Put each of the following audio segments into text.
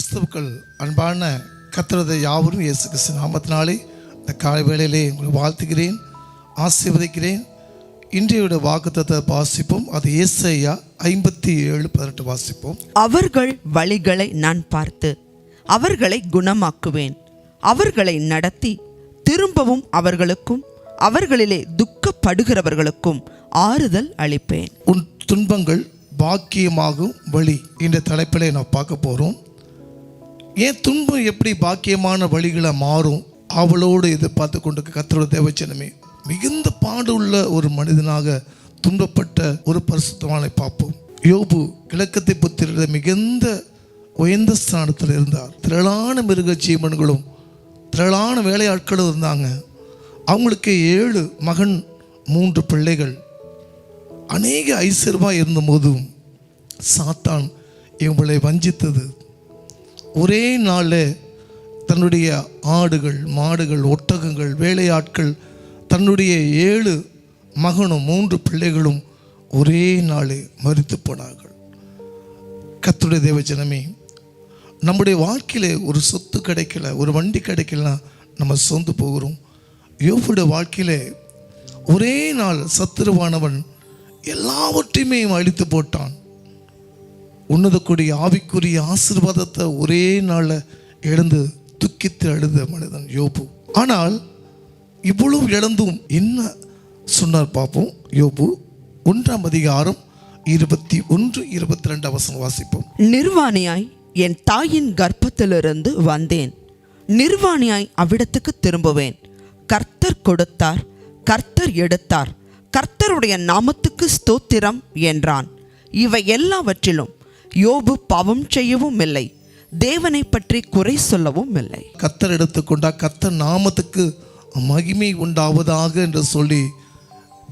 கிறிஸ்துவுக்கள் அன்பான கத்திரத யாவரும் இயேசு கிறிஸ்து நாமத்தினாலே இந்த காலை வேளையிலே உங்களை வாழ்த்துகிறேன் ஆசீர்வதிக்கிறேன். இன்றையோட வாக்குத்தத்தை வாசிப்போம். அது ஏசையா ஐம்பத்தி ஏழு பதினெட்டு வாசிப்போம். அவர்கள் வழிகளை நான் பார்த்து அவர்களை குணமாக்குவேன். அவர்களை நடத்தி திரும்பவும் அவர்களுக்கும் அவர்களிலே துக்கப்படுகிறவர்களுக்கும் ஆறுதல் அளிப்பேன். உன் துன்பங்கள் பாக்கியமாகும் வழி. என்ற தலைப்பிலே நான் பார்க்க போகிறோம் ஏன் துன்பம் எப்படி பாக்கியமான வழிகளை மாறும்? அவளோடு எதிர்பார்த்து கொண்டு கத்தரோட தேவச்சனமே மிகுந்த பாடு உள்ள ஒரு மனிதனாக துன்பப்பட்ட ஒரு பரிசுத்தவானை பார்ப்போம். யோபு கிழக்கத்தை புத்திரிட மிகுந்த உயர்ந்த ஸ்தானத்தில் இருந்தார். திரளான மிருக ஜீவன்களும் திரளான வேலையாட்களும் இருந்தாங்க. அவங்களுக்கு ஏழு மகன் மூன்று பிள்ளைகள். அநேக ஐஸ்வர்யமாக இருந்தபோதும் சாத்தான் இவங்களை வஞ்சித்தது. ஒரே நாளில் தன்னுடைய ஆடுகள் மாடுகள் ஒட்டகங்கள் வேலையாட்கள் தன்னுடைய ஏழு மகனும் மூன்று பிள்ளைகளும் ஒரே நாளே மறித்து போனார்கள். கத்துடைய தேவஜனமே நம்முடைய வாழ்க்கையில் ஒரு சொத்து கிடைக்கல ஒரு வண்டி கிடைக்கலனா நம்ம சொந்து போகிறோம். யோபுடைய வாழ்க்கையில் ஒரே நாள் சத்துருவானவன் எல்லாவற்றையுமே அழித்து போட்டான். உன்னதக்கூடிய ஆவிக்குரிய ஆசீர்வாதத்தை ஒரே நாளில் இழந்து துக்கித்து அழுத மனிதன் யோபு. ஆனால் இவ்வளவு இழந்தும் என்ன சொன்னார் பார்ப்போம் யோபு ஒன்றாம் அதிகாரம் இருபத்தி ஒன்று இருபத்தி ரெண்டு அவசரம் வாசிப்போம். நிர்வாணியாய் என் தாயின் கர்ப்பத்திலிருந்து வந்தேன். நிர்வாணியாய் அவ்விடத்துக்கு திரும்புவேன். கர்த்தர் கொடுத்தார் கர்த்தர் எடுத்தார். கர்த்தருடைய நாமத்துக்கு ஸ்தோத்திரம் என்றான். இவை எல்லாவற்றிலும் யோபு பாவம் செய்யவும் இல்லை. தேவனை பற்றி குறை சொல்லவும் இல்லை. கத்தர் எடுத்துக்கொண்டா கத்தர் நாமத்துக்கு மகிமை உண்டாவதாக என்று சொல்லி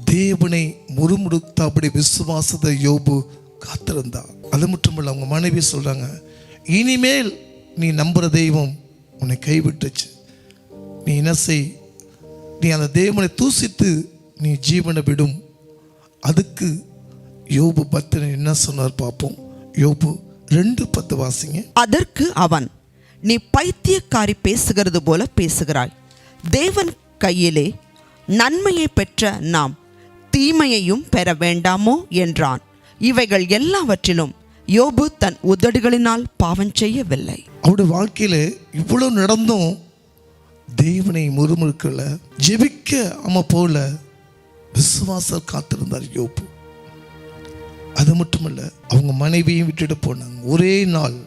தேவனை முறுமுறுத்தபடி விசுவாசத்தை யோபு காத்திருந்தார் அது மட்டுமில்லை அவங்க மனைவி சொல்கிறாங்க இனிமேல் நீ நம்புகிற தெய்வம் உன்னை கைவிட்டுச்சு. நீ என்ன செய்? நீ அந்த தேவனை தூசித்து நீ ஜீவனை விடும். அதுக்கு யோபு பத்து என்ன சொன்னார் பார்ப்போம் யோபு ரெண்டு பத்து வாசிங்க. அதற்கு அவன் நீ பைத்தியக்காரி பேசுகிறது போல பேசுகிறாய். தேவன் கையிலே நன்மையை பெற்ற நாம் தீமையையும் பெற வேண்டாமோ? என்றான். இவைகள் எல்லாவற்றிலும் யோபு தன் உதடுகளினால் பாவம் செய்யவில்லை. அவருடைய வாழ்க்கையில இவ்வளவு நடந்தும் தேவனை முறுமுறுக்கல ஜெபிக்க அம்ம போல விசுவாசம் காத்திருந்தார் யோபு. அது மட்டுமல்ல அவங்க மனைவியும் விட்டுட்டு போனாங்க. ஒரே நாள்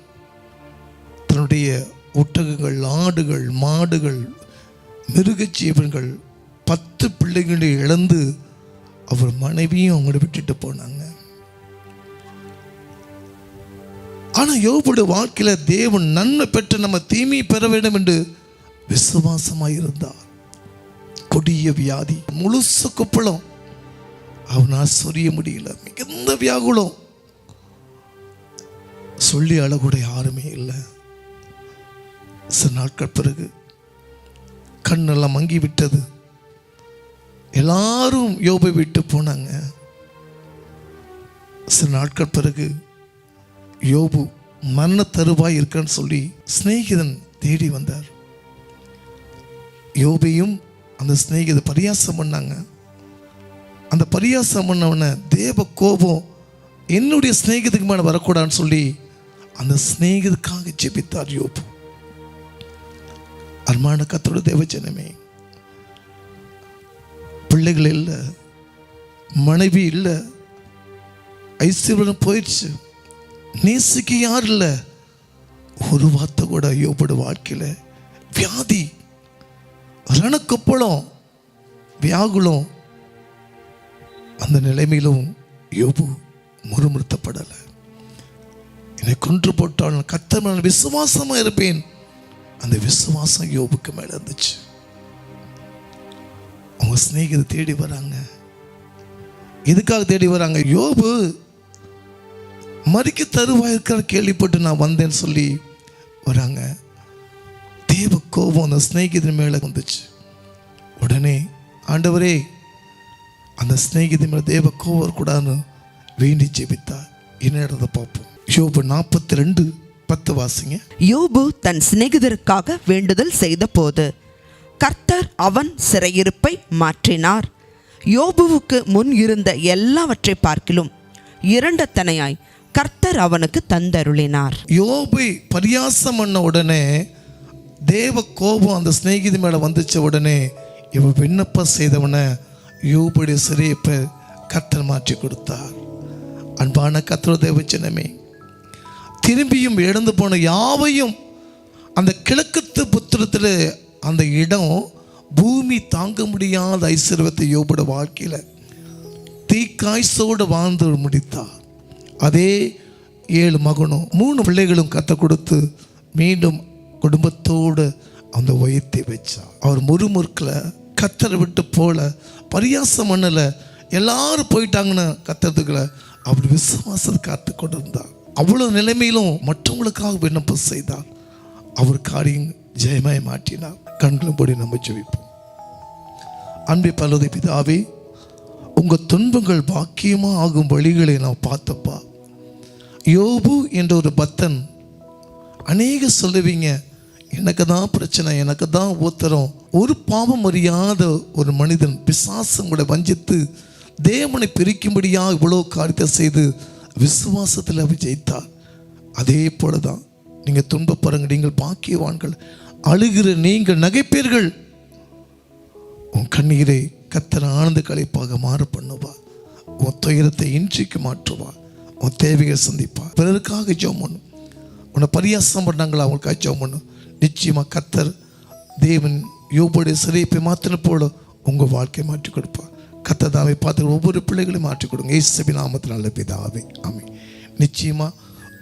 தன்னுடைய ஒட்டகங்கள் ஆடுகள் மாடுகள் மிருக பத்து பிள்ளைகளை இழந்து அவர் மனைவியும் அவங்கள விட்டுட்டு போனாங்க. ஆனால் யோபுடைய வாழ்க்கையில் தேவன் நன்மை பெற்று நம்ம தீமை பெற வேண்டும் என்று விசுவாசமாக இருந்தார் கொடிய வியாதி முழுசு குப்பளம். அவனால் சொரிய முடியல. மிகுந்த வியாகுலம். சொல்லி அழகூட யாருமே இல்லை. சில நாட்கள் பிறகு கண்ணெல்லாம் மங்கி விட்டது. எல்லாரும் யோபை விட்டு போனாங்க. சில நாட்கள் பிறகு யோபு மரண தருவாய் இருக்கான்னு சொல்லி சிநேகிதன் தேடி வந்தார். யோபையும் அந்த சிநேகிதை பரியாசம் பண்ணாங்க. அந்த பரியாசம் பண்ணவனை தேவ கோபம் என்னுடைய சிநேகிதத்துக்கு மேலே வரக்கூடாதுன்னு சொல்லி அந்த சிநேகிதுக்காக ஜெபித்தார் யோபு. அருமான கத்தோட தேவஜனமே பிள்ளைகள் இல்லை மனைவி இல்லை ஐஸ்வர்யம் போயிடுச்சு. நேசிக்க யார் இல்லை? ஒரு வார்த்தை கூட யோபோட வாழ்க்கையில் வியாதி ரணக்கொப்பளம் வியாகுலம் அந்த நிலைமையிலும் யோபு முறுமுறுத்தப்படலை. என்னை கொன்று போட்டால் கத்தர் நான் விசுவாசமாக இருப்பேன். அந்த விசுவாசம் யோபுக்கு மேலே இருந்துச்சு. அவங்க சிநேகிதை தேடி வராங்க. எதுக்காக தேடி வராங்க? யோபு மறிக்க தருவாயிருக்கிற கேள்விப்பட்டு நான் வந்தேன்னு சொல்லி வராங்க. தேவ கோபம் அந்த சிநேகிதன் மேலே வந்துச்சு. உடனே ஆண்டவரே அந்த சிநேகிதன் மேலே தேவ கோபம் கூடாதுன்னு வேண்டி ஜெபித்தார். என்ன இடத்த பார்ப்போம். யோபு நாற்பத்தி ரெண்டு பத்து வாசிங்க. யோபு தன் சிநேகிதருக்காக வேண்டுதல் செய்தபோது கர்த்தர் அவன் சிறையிருப்பை மாற்றினார். யோபுவுக்கு முன் இருந்த எல்லாவற்றை பார்க்கிலும் இரண்டத்தனையாய் கர்த்தர் அவனுக்கு தந்தருளினார். யோபை பரியாசம் பண்ண உடனே தேவ கோபம் அந்த சிநேகிதி மேலே வந்துச்ச உடனே இவன் விண்ணப்பம் செய்தவனை யோபுடைய சிறைப்பை கத்தர் மாற்றி கொடுத்தார். அன்பான கத்திர தேவச்சனமே திரும்பியும் இழந்து போன யாவையும் அந்த கிழக்கத்து புத்திரத்தில் அந்த இடம் பூமி தாங்க முடியாத ஐஸ்வர்யத்தை யோபோட வாழ்க்கையில் தீக்காய்ச்சோடு வாழ்ந்து முடித்தார். அதே ஏழு மகனும் மூணு பிள்ளைகளும் கத்த கொடுத்து மீண்டும் குடும்பத்தோடு அந்த உயர்த்தி வச்சார் அவர் முறுமுறுக்கில் கத்தரை விட்டு போல பரியாசம் பண்ணல. எல்லாரும் போயிட்டாங்கன்னு கத்துறதுக்குள்ள அவர் விசுவாசத்தை காத்து கொண்டு இருந்தார் அவ்வளோ நிலைமையிலும் மற்றவங்களுக்காக விண்ணப்பம் செய்தார் அவர் காரியம் ஜெயமாய் மாற்றினார். கண்களும் போடி நம்ம ஜெபிப்போம். அன்பை பலதை பிதாவே உங்கள் துன்பங்கள் பாக்கியமாக ஆகும் வழிகளை நான் பார்த்தப்பா. யோபு என்ற ஒரு பக்தன் அநேக சொல்லுவீங்க எனக்கு தான் பிரச்சனை எனக்கு தான் ஊத்தரம் ஒரு பாவம் அறியாத ஒரு மனிதன் பிசாசம் கூட வஞ்சித்து தேவனை பிரிக்கும்படியாக இவ்வளோ காரியத்தை செய்து விசுவாசத்தில் அவர் ஜெயித்தார். அதே போல தான் நீங்கள் துன்பப்படுங்க நீங்கள் பாக்கியவான்கள். அழுகிற நீங்கள் நகைப்பீர்கள். உன் கண்ணீரை கத்தர் ஆனந்த களைப்பாக மாறு பண்ணுவா உன் துயரத்தை இன்றிக்கு மாற்றுவா. உன் தேவையை சந்திப்பா. பிறருக்காக ஜோம் பண்ணும் உன்னை பரியாசம் பண்ணாங்களா அவங்களுக்காக ஜோம் பண்ணும் நிச்சயமாக கத்தர் தேவன் யோபுடைய சிறைப்பை மாற்றின போல உங்கள் வாழ்க்கையை மாற்றி கொடுப்பா. கத்ததாவை பார்த்து ஒவ்வொரு பிள்ளைகளையும் மாற்றி கொடுங்க. இயேசுவின் நாமத்தில் நல்ல பிதாவே. ஆமை நிச்சயமாக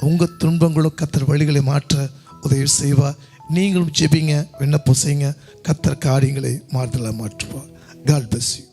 உங்கள் துன்பங்களும் கத்தர் வழிகளை மாற்ற உதவி செய்வா. நீங்களும் ஜெபிங்க விண்ணப்பம் செய்யுங்க. கத்தர் காரியங்களை மாறுதலாக மாற்றுவா காட் bless யூ